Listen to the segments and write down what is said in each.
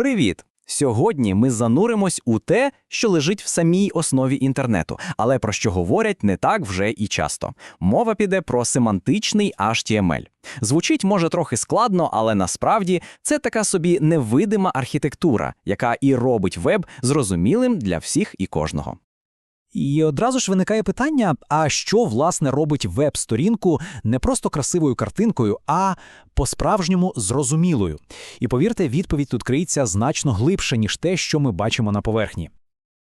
Привіт! Сьогодні ми зануримось у те, що лежить в самій основі інтернету, але про що говорять не так вже і часто. Мова піде про семантичний HTML. Звучить може трохи складно, але насправді це така собі невидима архітектура, яка і робить веб зрозумілим для всіх і кожного. І одразу ж виникає питання: а що власне робить веб-сторінку не просто красивою картинкою, а по-справжньому зрозумілою? І повірте, відповідь тут криється значно глибше, ніж те, що ми бачимо на поверхні.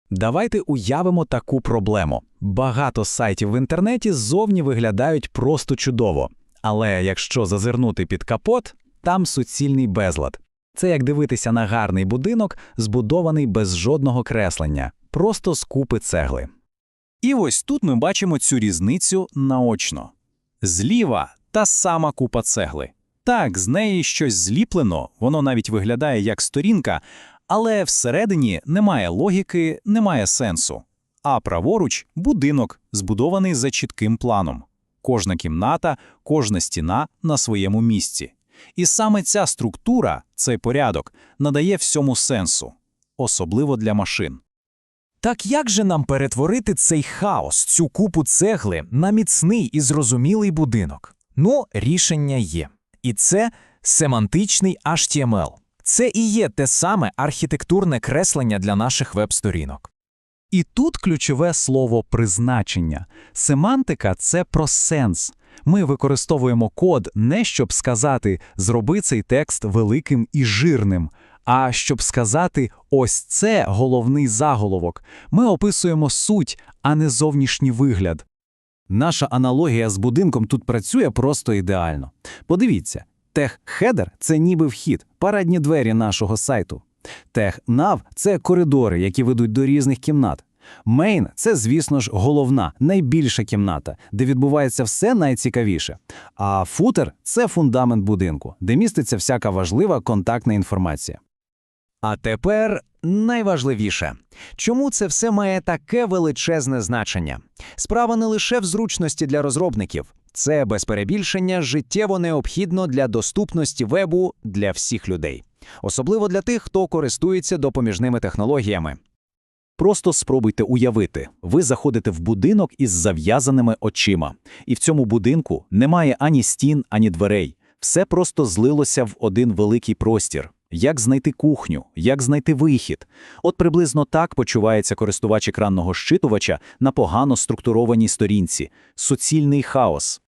Давайте уявимо таку проблему. Багато сайтів в інтернеті ззовні виглядають просто чудово. Але якщо зазирнути під капот, там суцільний безлад. Це як дивитися на гарний будинок, збудований без жодного креслення, просто з купи цегли. І ось тут ми бачимо цю різницю наочно. Зліва та сама купа цегли. Так, з неї щось зліплено, воно навіть виглядає як сторінка, але всередині немає логіки, немає сенсу. А праворуч будинок, збудований за чітким планом. Кожна кімната, кожна стіна на своєму місці. І саме ця структура, цей порядок, надає всьому сенсу, особливо для машин. Так як же нам перетворити цей хаос, цю купу цегли на міцний і зрозумілий будинок? Ну, рішення є. І це семантичний HTML. Це і є те саме архітектурне креслення для наших веб-сторінок. І тут ключове слово призначення. Семантика це про сенс. Ми використовуємо код не щоб сказати зроби цей текст великим і жирним, а щоб сказати ось це головний заголовок. Ми описуємо суть, а не зовнішній вигляд. Наша аналогія з будинком тут працює просто ідеально. Подивіться, тех-хедер – це ніби вхід, парадні двері нашого сайту. Тех-нав – це коридори, які ведуть до різних кімнат. Мейн це, звісно ж, головна, найбільша кімната, де відбувається все найцікавіше. А футер це фундамент будинку, де міститься всяка важлива контактна інформація. А тепер найважливіше. Чому це все має таке величезне значення? Справа не лише в зручності для розробників. Це без перебільшення життєво необхідно для доступності вебу для всіх людей, особливо для тих, хто користується допоміжними технологіями. Просто спробуйте уявити, ви заходите в будинок із зав'язаними очима, і в цьому будинку немає ані стін, ані дверей. Все просто злилося в один великий простір. Як знайти кухню, як знайти вихід? От приблизно так почувається користувач екранного щитувача на погано структурованій сторінці, суцільний хаос.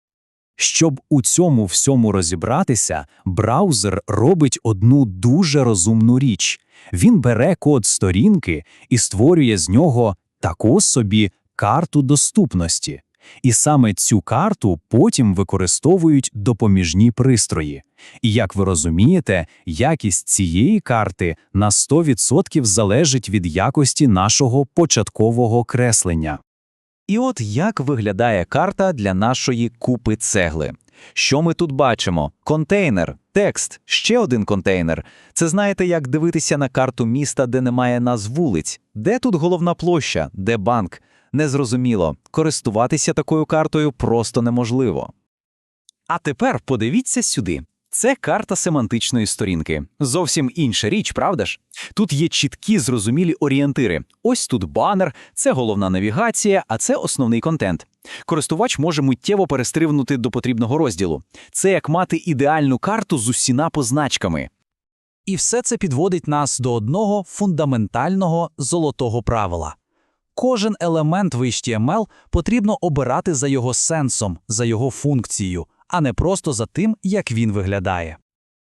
Щоб у цьому всьому розібратися, браузер робить одну дуже розумну річ. Він бере код сторінки і створює з нього таку собі карту доступності. І саме цю карту потім використовують допоміжні пристрої. І як ви розумієте, якість цієї карти на 100% залежить від якості нашого початкового креслення. І от як виглядає карта для нашої купи цегли. Що ми тут бачимо? Контейнер, текст, ще один контейнер. Це знаєте, як дивитися на карту міста, де немає назв вулиць, де тут головна площа, де банк. Незрозуміло, користуватися такою картою просто неможливо. А тепер подивіться сюди. Це карта семантичної сторінки. Зовсім інша річ, правда ж? Тут є чіткі зрозумілі орієнтири. Ось тут банер, це головна навігація, а це основний контент. Користувач може миттєво перестрибнути до потрібного розділу. Це як мати ідеальну карту з усіма позначками. І все це підводить нас до одного фундаментального золотого правила. Кожен елемент в HTML потрібно обирати за його сенсом, за його функцією, а не просто за тим, як він виглядає.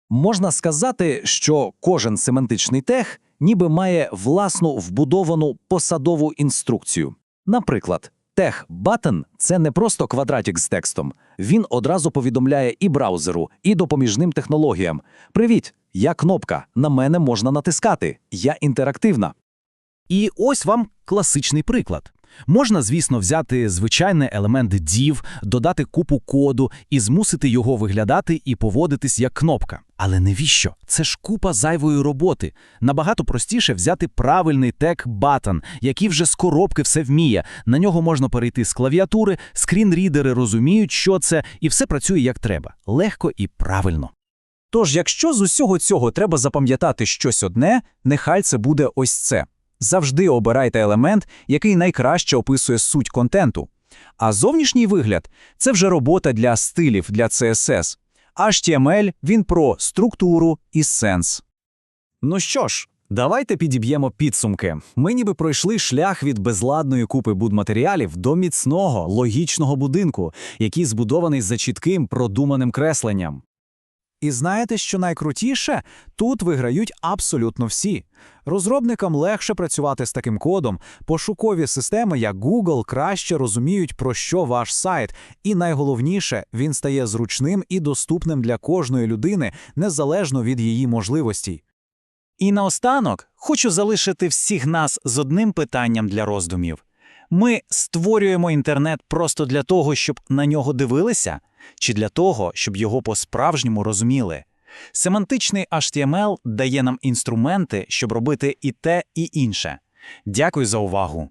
Можна сказати, що кожен семантичний тег ніби має власну вбудовану посадову інструкцію. Наприклад, тег button – це не просто квадратик з текстом. Він одразу повідомляє і браузеру, і допоміжним технологіям: Привіт, я кнопка, на мене можна натискати, я інтерактивна. І ось вам класичний приклад. Можна, звісно, взяти звичайний елемент div, додати купу коду і змусити його виглядати і поводитись як кнопка. Але навіщо? Це ж купа зайвої роботи. Набагато простіше взяти правильний тег button, який вже з коробки все вміє. На нього можна перейти з клавіатури, скрінрідери розуміють, що це, і все працює як треба. Легко і правильно. Тож, якщо з усього цього треба запам'ятати щось одне, нехай це буде ось це. Завжди обирайте елемент, який найкраще описує суть контенту. А зовнішній вигляд це вже робота для стилів для CSS. HTML – він про структуру і сенс. Ну що ж, давайте підіб'ємо підсумки. Ми ніби пройшли шлях від безладної купи будматеріалів до міцного, логічного будинку, який збудований за чітким, продуманим кресленням. І знаєте, що найкрутіше? Тут виграють абсолютно всі. Розробникам легше працювати з таким кодом, пошукові системи, як Google, краще розуміють, про що ваш сайт, і найголовніше, він стає зручним і доступним для кожної людини, незалежно від її можливостей. І наостанок хочу залишити всіх нас з одним питанням для роздумів. Ми створюємо інтернет просто для того, щоб на нього дивилися, чи для того, щоб його по-справжньому розуміли? Семантичний HTML дає нам інструменти, щоб робити і те, і інше. Дякую за увагу.